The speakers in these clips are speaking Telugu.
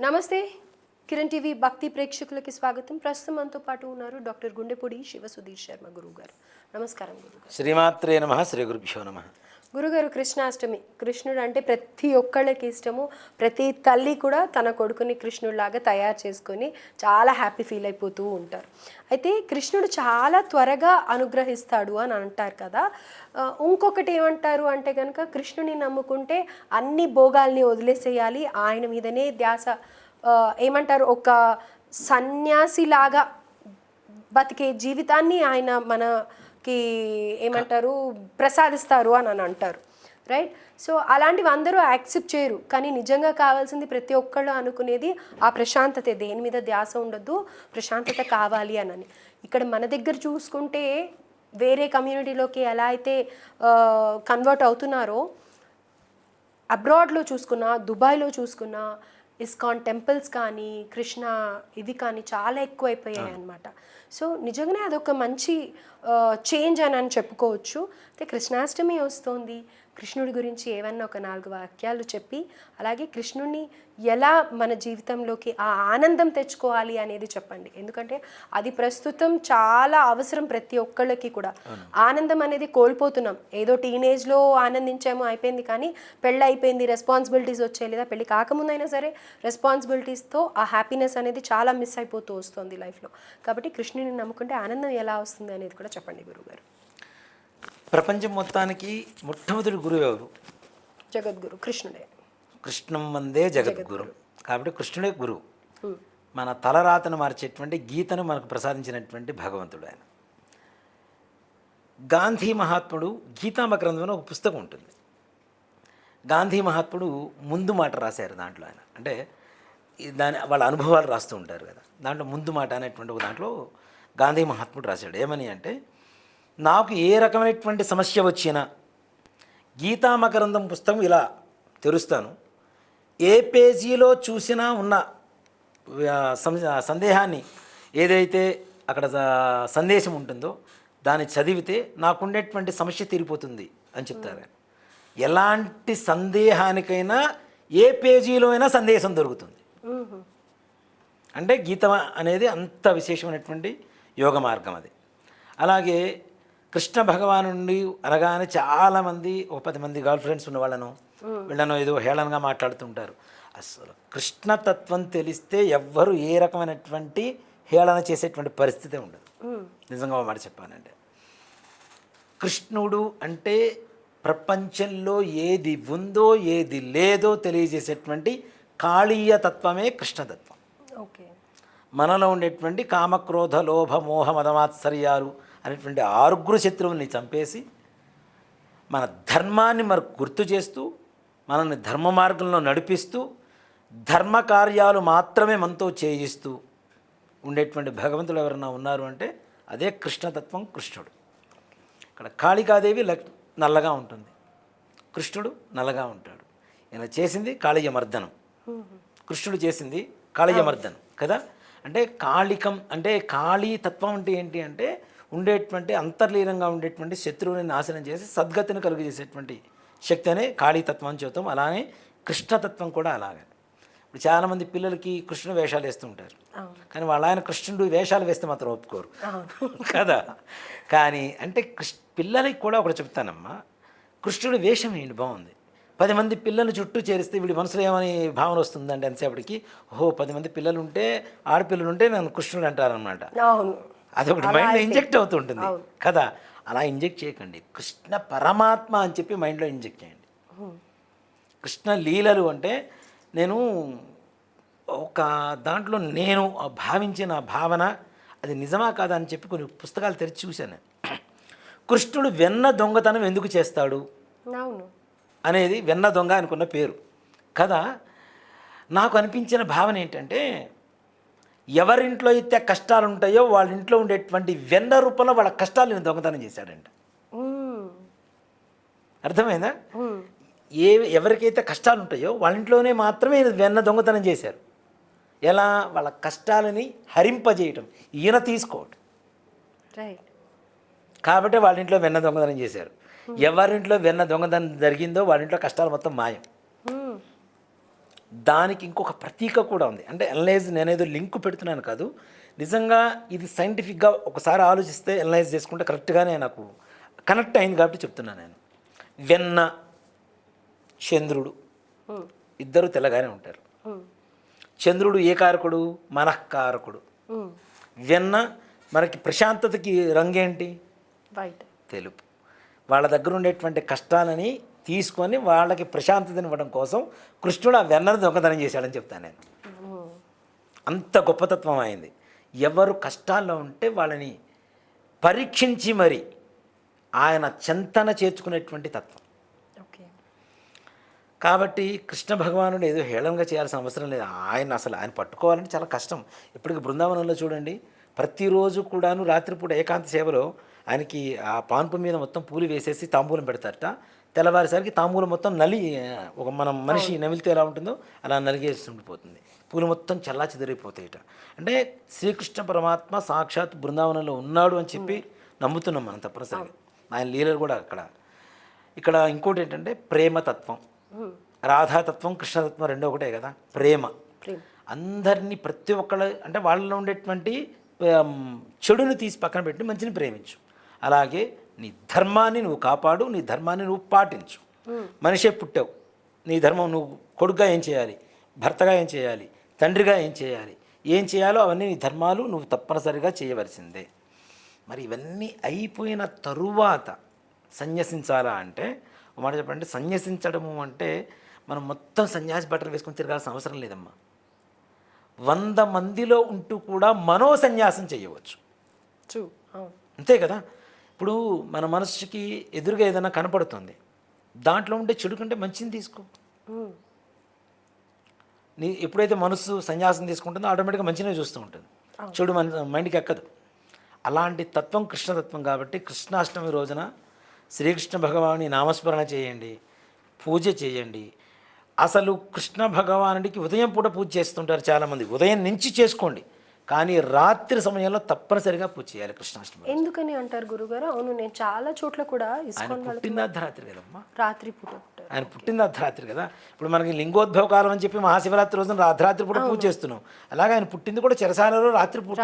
నమస్తే. కిరణ్ టీవీ భక్తి ప్రేక్షకులకి స్వాగతం. ప్రస్తుతం మనతో పాటు ఉన్నారు డాక్టర్ గుండెపూడి శివ సుధీర్ శర్మ గురువు గారు నమస్కారం గురువు శ్రీమాత్రే నమ శ్రీ గురుభ్యో నమ. గురుగారు కృష్ణాష్టమి. కృష్ణుడు అంటే ప్రతి ఒక్కళ్ళకి ఇష్టము. ప్రతి తల్లి కూడా తన కొడుకుని కృష్ణుడిలాగా తయారు చేసుకొని చాలా హ్యాపీ ఫీల్ అయిపోతూ ఉంటారు. అయితే కృష్ణుడు చాలా త్వరగా అనుగ్రహిస్తాడు అని అంటారు కదా. ఇంకొకటి ఏమంటారు అంటే కనుక కృష్ణుని నమ్ముకుంటే అన్ని భోగాల్ని వదిలేసేయాలి. ఆయన మీదనే ధ్యాస ఏమంటారు ఒక సన్యాసిలాగా బతికే జీవితాన్ని ఆయన మన కి ఏమంటారు? ప్రసాదిస్తారు అని అని అంటారు. రైట్ సో అలాంటివి అందరూ యాక్సెప్ట్ చేయరు. కానీ నిజంగా కావాల్సింది ప్రతి ఒక్కళ్ళు అనుకునేది ఆ ప్రశాంతత. దేని మీద ధ్యాస ఉండొద్దు. ప్రశాంతత కావాలి అని ఇక్కడ మన దగ్గర చూసుకుంటే వేరే కమ్యూనిటీలోకి ఎలా అయితే కన్వర్ట్ అవుతున్నారో అబ్రాడ్లో చూసుకున్నా దుబాయ్లో చూసుకున్నా ఇస్కాన్ టెంపుల్స్ కానీ కృష్ణ ఇవి కానీ చాలా ఎక్కువైపోయాయి అన్నమాట. సో నిజంగానే అదొక మంచి చేంజ్ అని అని చెప్పుకోవచ్చు. అయితే కృష్ణాష్టమి వస్తోంది కృష్ణుడి గురించి ఏమన్నా ఒక నాలుగు వాక్యాలు చెప్పి అలాగే కృష్ణుడిని ఎలా మన జీవితంలోకి ఆ ఆనందం తెచ్చుకోవాలి అనేది చెప్పండి. ఎందుకంటే అది ప్రస్తుతం చాలా అవసరం ప్రతి ఒక్కళ్ళకి కూడా. ఆనందం అనేది కోల్పోతున్నాం. ఏదో టీనేజ్లో ఆనందించాము అయిపోయింది కానీ పెళ్ళి అయిపోయింది రెస్పాన్సిబిలిటీస్ వచ్చాయి లేదా పెళ్ళి కాకముందైనా సరే రెస్పాన్సిబిలిటీస్తో ఆ హ్యాపీనెస్ అనేది చాలా మిస్ అయిపోతూ వస్తుంది లైఫ్లో. కాబట్టి కృష్ణుని నమ్ముకుంటే ఆనందం ఎలా వస్తుంది అనేది కూడా చెప్పండి గురుగారు ప్రపంచం మొత్తానికి మొట్టమొదటి గురువు ఎవరు? జగద్గురు కృష్ణుడే. కృష్ణం వందే జగద్గురు. కాబట్టి కృష్ణుడే గురువు. మన తలరాతను మార్చేటువంటి గీతను మనకు ప్రసాదించినటువంటి భగవంతుడు ఆయన. గాంధీ మహాత్ముడు గీతామ గ్రంథం అని ఒక పుస్తకం ఉంటుంది. గాంధీ మహాత్ముడు ముందు మాట రాశారు దాంట్లో ఆయన. అంటే దాని వాళ్ళ అనుభవాలు రాస్తూ ఉంటారు కదా. దాంట్లో ముందు మాట అనేటువంటి ఒక దాంట్లో గాంధీ మహాత్ముడు రాశాడు. ఏమని అంటే నాకు ఏ రకమైనటువంటి సమస్య వచ్చినా గీతామ గ్రంథం పుస్తకం ఇలా తెరుస్తాను. ఏ పేజీలో చూసినా ఉన్న సందేహాన్ని ఏదైతే అక్కడ సందేశం ఉంటుందో దాన్ని చదివితే నాకుండేటువంటి సమస్య తీరిపోతుంది అని చెప్తారు. ఎలాంటి సందేహానికైనా ఏ పేజీలో అయినా సందేశం దొరుకుతుంది. అంటే గీత అనేది అంత విశేషమైనటువంటి యోగ మార్గం అది. అలాగే కృష్ణ భగవాను అనగానే చాలామంది ఒక పది మంది గర్ల్ ఫ్రెండ్స్ ఉన్న వాళ్ళను వీళ్ళను ఏదో హేళనగా మాట్లాడుతుంటారు. అసలు కృష్ణతత్వం తెలిస్తే ఎవ్వరు ఏ రకమైనటువంటి హేళన చేసేటువంటి పరిస్థితే ఉండదు. నిజంగా మాట చెప్పానంటే కృష్ణుడు అంటే ప్రపంచంలో ఏది ఉందో ఏది లేదో తెలియజేసేటువంటి కాళీయ తత్వమే కృష్ణతత్వం ఓకే. మనలో ఉండేటువంటి కామక్రోధ లోభ మోహ మదమాత్సర్యాలు అనేటువంటి ఆరుగురు శత్రువుల్ని చంపేసి మన ధర్మాన్ని మనకు గుర్తు చేస్తూ మనల్ని ధర్మ మార్గంలో నడిపిస్తూ ధర్మ కార్యాలు మాత్రమే మనతో చేయిస్తూ ఉండేటువంటి భగవంతుడు ఎవరన్నా ఉన్నారు అంటే అదే కృష్ణతత్వం కృష్ణుడు. ఇక్కడ కాళికాదేవి లక్ నల్లగా ఉంటుంది. కృష్ణుడు నల్లగా ఉంటాడు. ఈయన చేసింది కాళీయమర్దనం. కృష్ణుడు చేసింది కాళీయమర్దనం కదా? అంటే కాళికం అంటే కాళీ తత్వం అంటే ఏంటి అంటే ఉండేటువంటి అంతర్లీనంగా ఉండేటువంటి శత్రువుని నాశనం చేసి సద్గతిని కలుగజేసేటువంటి శక్తి అనే కాళీతత్వం అని చెబుతాం. అలానే కృష్ణతత్వం కూడా అలాగే. ఇప్పుడు చాలామంది పిల్లలకి కృష్ణుడు వేషాలు వేస్తూ ఉంటారు. కానీ వాళ్ళ ఆయన కృష్ణుడు వేషాలు వేస్తే మాత్రం ఒప్పుకోరు. కదా? కానీ అంటే కృష్ణ పిల్లలకి కూడా ఒకటి చెప్తానమ్మా. కృష్ణుడు వేషం ఏంటి? బాగుంది. పది మంది పిల్లలు చుట్టూ చేరిస్తే వీడి మనసులో ఏమని భావన వస్తుందండి ఎంతసేపటికి? ఓహో పది మంది పిల్లలు ఉంటే ఆడపిల్లలు ఉంటే నన్ను కృష్ణుడు అంటారనమాట అదొకటి మైండ్లో ఇంజెక్ట్ అవుతుంటుంది. కదా? అలా ఇంజెక్ట్ చేయకండి. కృష్ణ పరమాత్మ అని చెప్పి మైండ్లో ఇంజెక్ట్ చేయండి. కృష్ణ లీలలు అంటే నేను ఒక దాంట్లో నేను భావించిన భావన అది నిజమా కాదా అని చెప్పి కొన్ని పుస్తకాలు తెరిచి చూశాను. కృష్ణుడు వెన్న దొంగతనం ఎందుకు చేస్తాడు? అనేది వెన్న దొంగ అనుకున్న పేరు. కదా? నాకు అనిపించిన భావన ఏంటంటే ఎవరింట్లో అయితే కష్టాలు ఉంటాయో వాళ్ళ ఇంట్లో ఉండేటువంటి వెన్న రూపంలో వాళ్ళ కష్టాలు దొంగతనం చేశాడంట. అర్థమైందా. ఏ ఎవరికైతే కష్టాలు ఉంటాయో వాళ్ళ ఇంట్లోనే మాత్రమే వెన్న దొంగతనం చేశారు. ఎలా? వాళ్ళ కష్టాలని హరింపజేయటం. ఈయన తీసుకోవటం. రైట్. కాబట్టి వాళ్ళ ఇంట్లో వెన్న దొంగతనం చేశారు. ఎవరింట్లో వెన్న దొంగతనం జరిగిందో వాళ్ళ ఇంట్లో కష్టాలు మొత్తం మాయం. దానికి ఇంకొక ప్రతీక కూడా ఉంది. అంటే అనలైజ్ నేనేదో లింక్ పెడుతున్నాను కాదు. నిజంగా ఇది సైంటిఫిక్గా ఒకసారి ఆలోచిస్తే అనలైజ్ చేసుకుంటే కరెక్ట్గానే నాకు కనెక్ట్ అయింది కాబట్టి చెప్తున్నాను నేను. వెన్న చంద్రుడు ఇద్దరు తెల్లగానే ఉంటారు. చంద్రుడు ఏ కారకుడు? మనఃకారకుడు. వెన్న మనకి ప్రశాంతతకి రంగేంటి? తెలుపు. వాళ్ళ దగ్గర ఉండేటువంటి కష్టాలని తీసుకొని వాళ్ళకి ప్రశాంతతని ఇవ్వడం కోసం కృష్ణుడు ఆ వెన్నను దొంగతనం చేశాడని చెప్తాను నేను. అంత గొప్పతత్వం అయింది. ఎవరు కష్టాల్లో ఉంటే వాళ్ళని పరీక్షించి మరి ఆయన చెంతన చేర్చుకునేటువంటి తత్వం. ఓకే. కాబట్టి కృష్ణ భగవానుడు ఏదో హేళనగా చేయాల్సిన అవసరం లేదు. ఆయన అసలు ఆయన పట్టుకోవాలంటే చాలా కష్టం. ఇప్పటికి బృందావనంలో చూడండి ప్రతిరోజు కూడాను రాత్రిపూట ఏకాంత సేవలో ఆయనకి ఆ పాన్పు మీద మొత్తం పూలు వేసేసి తాంబూలం పెడతారట. తెల్లవారిసరికి తాంబూలం మొత్తం నలి ఒక మనం మనిషి నమిలితే ఎలా ఉంటుందో అలా నలిగేసి ఉండిపోతుంది పూలు మొత్తం చల్లా చెదిరిపోతాయిట అంటే శ్రీకృష్ణ పరమాత్మ సాక్షాత్ బృందావనంలో ఉన్నాడు అని చెప్పి నమ్ముతున్నాం మనం తప్పనిసరిగా. ఆయన లీలలు కూడా అక్కడ. ఇక్కడ ఇంకోటి ఏంటంటే ప్రేమతత్వం రాధాతత్వం కృష్ణతత్వం రెండో ఒకటే కదా. ప్రేమ. అందరినీ ప్రతి ఒక్కళ్ళ అంటే వాళ్ళలో ఉండేటువంటి చెడుని తీసి పక్కన పెట్టి మంచిని ప్రేమించు. అలాగే నీ ధర్మాన్ని నువ్వు కాపాడు నీ ధర్మాన్ని నువ్వు పాటించు. మనిషే పుట్టావు. నీ ధర్మం నువ్వు కొడుగ్గా ఏం చేయాలి? భర్తగా ఏం చేయాలి? తండ్రిగా ఏం చేయాలి? ఏం చేయాలో అవన్నీ నీ ధర్మాలు నువ్వు తప్పనిసరిగా చేయవలసిందే. మరి ఇవన్నీ అయిపోయిన తరువాత సన్యసించాలా అంటే ఒక మాట చెప్పండి సన్యసించడము అంటే మనం మొత్తం సన్యాసి బట్టలు వేసుకొని తిరగాల్సిన అవసరం లేదమ్మా. వంద మందిలో ఉంటూ కూడా మనో సన్యాసం చేయవచ్చు అంతే కదా? ఇప్పుడు మన మనసుకి ఎదురుగా ఏదైనా కనపడుతుంది. దాంట్లో ఉండే చెడు కంటే మంచిని తీసుకో. నీ ఎప్పుడైతే మనసు సన్యాసం తీసుకుంటుందో ఆటోమేటిక్గా మంచినే చూస్తూ ఉంటుంది. చెడు మన మైండ్కి ఎక్కదు. అలాంటి తత్వం కృష్ణతత్వం కాబట్టి కృష్ణాష్టమి రోజున శ్రీకృష్ణ భగవాని నామస్మరణ చేయండి పూజ చేయండి. అసలు కృష్ణ భగవానుడికి ఉదయం పూట పూజ చేస్తుంటారు చాలామంది. ఉదయం నుంచి చేసుకోండి. కానీ రాత్రి సమయంలో తప్పనిసరిగా పూజ చేయాలి కృష్ణాష్టమి ఎందుకని అంటారు గురుగారు? అవును నేను చాలా చోట్ల కూడా ఆయన పుట్టింది అర్ధరాత్రి కదమ్మా? రాత్రి పూట ఆయన పుట్టింది అర్ధరాత్రి కదా? ఇప్పుడు మనకి లింగోద్భవ కాలం అని చెప్పి మహాశివరాత్రి రోజున అర్ధరాత్రి పూట పూజ చేస్తున్నాం. అలాగే ఆయన పుట్టింది కూడా చెరసాలలో రాత్రి పూట.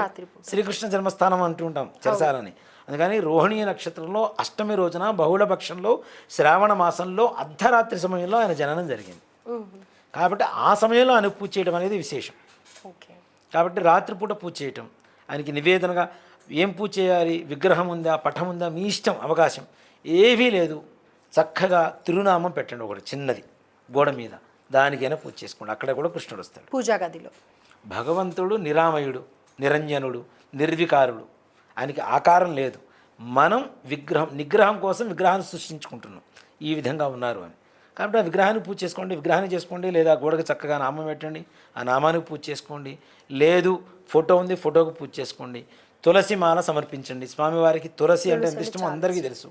శ్రీకృష్ణ జన్మస్థానం అంటూ ఉంటాం చెరసాలని. అందుకని రోహిణి నక్షత్రంలో అష్టమి రోజున బహుళ పక్షంలో శ్రావణ మాసంలో అర్ధరాత్రి సమయంలో ఆయన జననం జరిగింది. కాబట్టి ఆ సమయంలో ఆయన పూజ చేయడం అనేది విశేషం. కాబట్టి రాత్రిపూట పూజ చేయటం. ఆయనకి నివేదనగా ఏం పూజ చేయాలి? విగ్రహం ఉందా? పటం ఉందా? మీ ఇష్టం అవకాశం. ఏవీ లేదు. చక్కగా తిరునామం పెట్టండి ఒకటి చిన్నది గోడ మీద. దానికైనా పూజ చేసుకోండి. అక్కడ కూడా కృష్ణుడు వస్తాడు. పూజా గదిలో భగవంతుడు నిరామయుడు నిరంజనుడు నిర్వికారుడు. ఆయనకి ఆకారం లేదు. మనం విగ్రహం నిగ్రహం కోసం విగ్రహాన్ని సృష్టించుకుంటున్నాం. ఈ విధంగా ఉన్నారు అని. కాబట్టి ఆ విగ్రహాన్ని పూజ చేసుకోండి విగ్రహాన్ని చేసుకోండి లేదా గోడకు చక్కగా నామం పెట్టండి ఆ నామానికి పూజ చేసుకోండి. లేదు ఫోటో ఉంది ఫోటోకి పూజ చేసుకోండి. తులసి మాల సమర్పించండి. స్వామివారికి తులసి అంటే ఎంత ఇష్టమో అందరికీ తెలుసు.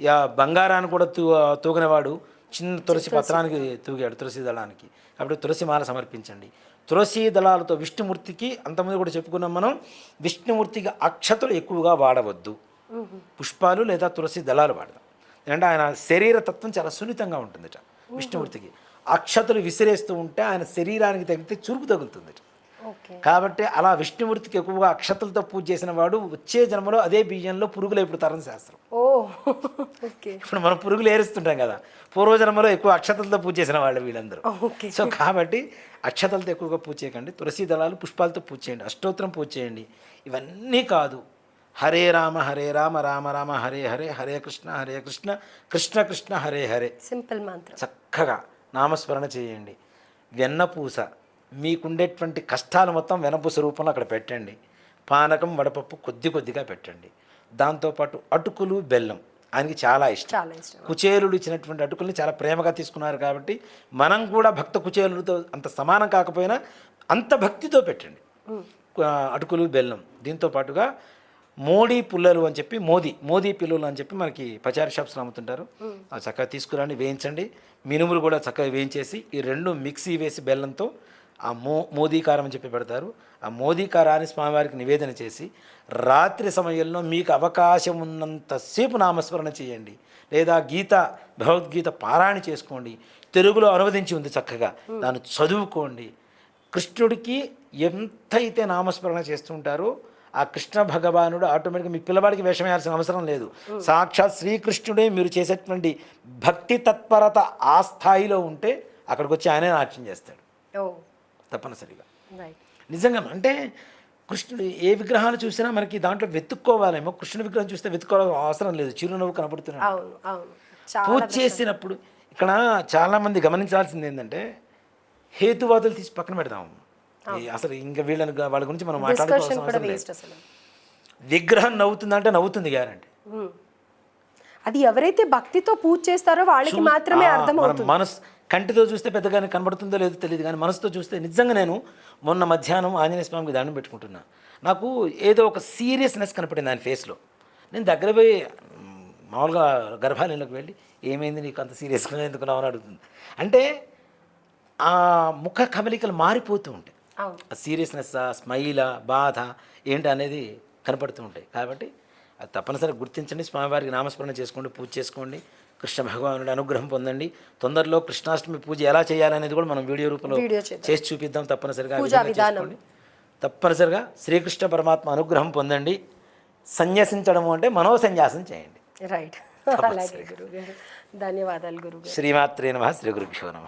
ఇక బంగారాన్ని కూడా తూ తూగినవాడు చిన్న తులసి పత్రానికి తూగాడు తులసి దళానికి. కాబట్టి తులసి మాల సమర్పించండి. తులసి దళాలతో విష్ణుమూర్తికి అంతమంది కూడా చెప్పుకున్నాం మనం విష్ణుమూర్తికి అక్షతలు ఎక్కువగా వాడవద్దు. పుష్పాలు లేదా తులసి దళాలు వాడదాం. అంటే ఆయన శరీర తత్వం చాలా సున్నితంగా ఉంటుందట విష్ణుమూర్తికి. అక్షతలు విసిరేస్తూ ఉంటే ఆయన శరీరానికి తగిలితే చురుకు తగులుతుందట. ఓకే. కాబట్టి అలా విష్ణుమూర్తికి ఎక్కువగా అక్షతలతో పూజ చేసిన వాడు వచ్చే జన్మలో అదే బియ్యంలో పురుగులు పుడతారని శాస్త్రం. ఇప్పుడు మనం పురుగులు ఏరుస్తుంటాం కదా పూర్వజన్మలో ఎక్కువ అక్షతలతో పూజ చేసిన వాళ్ళు వీళ్ళందరూ. సో కాబట్టి అక్షతలతో ఎక్కువగా పూజ చేయకండి తులసి దళాలు పుష్పాలతో పూజ చేయండి అష్టోత్తరం పూజ చేయండి ఇవన్నీ కాదు. హరే రామ హరే రామ రామ రామ హరే హరే హరే కృష్ణ హరే కృష్ణ కృష్ణ కృష్ణ హరే హరే. సింపుల్ మంత్రం. చక్కగా నామస్మరణ చేయండి. వెన్నపూస మీకుండేటువంటి కష్టాలు మొత్తం వెన్నపూస రూపంలో అక్కడ పెట్టండి. పానకం వడపప్పు కొద్ది కొద్దిగా పెట్టండి. దాంతోపాటు అటుకులు బెల్లం ఆయనకి చాలా ఇష్టం. చాలా ఇష్టం. కుచేలుడు ఇచ్చినటువంటి అటుకుల్ని చాలా ప్రేమగా తీసుకున్నారు కాబట్టి మనం కూడా భక్త కుచేలుడితో అంత సమానం కాకపోయినా అంత భక్తితో పెట్టండి. అటుకులు బెల్లం దీంతో పాటుగా మోడీ పుల్లలు అని చెప్పి మోదీ మోదీ పిల్లలు అని చెప్పి మనకి పచారీ షాప్స్లో అమ్ముతుంటారు ఆ చక్కగా తీసుకురండి వేయించండి. మినుములు కూడా చక్కగా వేయించేసి ఈ రెండు మిక్సీ వేసి బెల్లంతో ఆ మో మోదీకారం అని చెప్పి పెడతారు. ఆ మోదీకారాన్ని స్వామివారికి నివేదన చేసి రాత్రి సమయంలో మీకు అవకాశం ఉన్నంతసేపు నామస్మరణ చేయండి. లేదా గీత భగవద్గీత పారాయణ చేసుకోండి. తెలుగులో అనువదించి ఉంది చక్కగా. దాన్ని చదువుకోండి. కృష్ణుడికి ఎంతైతే నామస్మరణ చేస్తుంటారో ఆ కృష్ణ భగవానుడు ఆటోమేటిక్గా మీ పిల్లవాడికి వేషం వేయాల్సిన అవసరం లేదు. సాక్షాత్ శ్రీకృష్ణుడే మీరు చేసేటువంటి భక్తి తత్పరత ఆ స్థాయిలో ఉంటే అక్కడికి వచ్చి ఆయనే నాట్యం చేస్తాడు. తప్పనిసరిగా. నిజంగా అంటే కృష్ణుడు ఏ విగ్రహాలు చూసినా మనకి దాంట్లో వెతుక్కోవాలేమో కృష్ణుడి విగ్రహం చూస్తే వెతుక్కోవాల్సిన అవసరం లేదు. చిరునవ్వు చాలా పూజ చేసినప్పుడు ఇక్కడ చాలామంది గమనించాల్సింది ఏంటంటే హేతువాదులు తీసి పక్కన పెడదాం. ఈ అసలు ఇంకా వీళ్ళని వాళ్ళ గురించి మనం మాట్లాడుకోవాల్సిన అవసరం లేదు. విగ్రహం నవ్వుతుందంటే నవ్వుతుంది గ్యారంటీ. అది ఎవరైతే భక్తితో పూజ చేస్తారో వాళ్ళకి మాత్రమే అర్థం మనసు కంటితో చూస్తే పెద్దగా కనబడుతుందో లేదో తెలియదు కానీ మనసుతో చూస్తే నిజంగా నేను మొన్న మధ్యాహ్నం ఆంజనేయ స్వామికి దండం పెట్టుకుంటున్నా. నాకు ఏదో ఒక సీరియస్నెస్ కనపడింది ఆయన ఫేస్లో నేను దగ్గర పోయి మామూలుగా గర్భాలయంలోకి వెళ్ళి ఏమైంది నీకు అంత సీరియస్గా ఎందుకున్నావు అని అడుగుతుంది. అంటే ఆ ముఖ కవలికలు మారిపోతూ ఉంటాయి. సీరియస్నెస్ స్మైల్ బాధ ఏంటి అనేది కనపడుతూ ఉంటాయి. కాబట్టి అది తప్పనిసరి గుర్తించండి. స్వామివారికి నామస్మరణ చేసుకోండి పూజ చేసుకోండి. కృష్ణ భగవానుడి అనుగ్రహం పొందండి. తొందరలో కృష్ణాష్టమి పూజ ఎలా చేయాలనేది కూడా మనం వీడియో రూపంలో. చేసి చూపిద్దాం. తప్పనిసరిగా. తప్పనిసరిగా శ్రీకృష్ణ పరమాత్మ అనుగ్రహం పొందండి. సన్యాసించడము అంటే మనోసన్యాసం చేయండి. రైట్ ధన్యవాదాలు గారు శ్రీమాత్రే నమ శ్రీ గురుభ్యో నమ.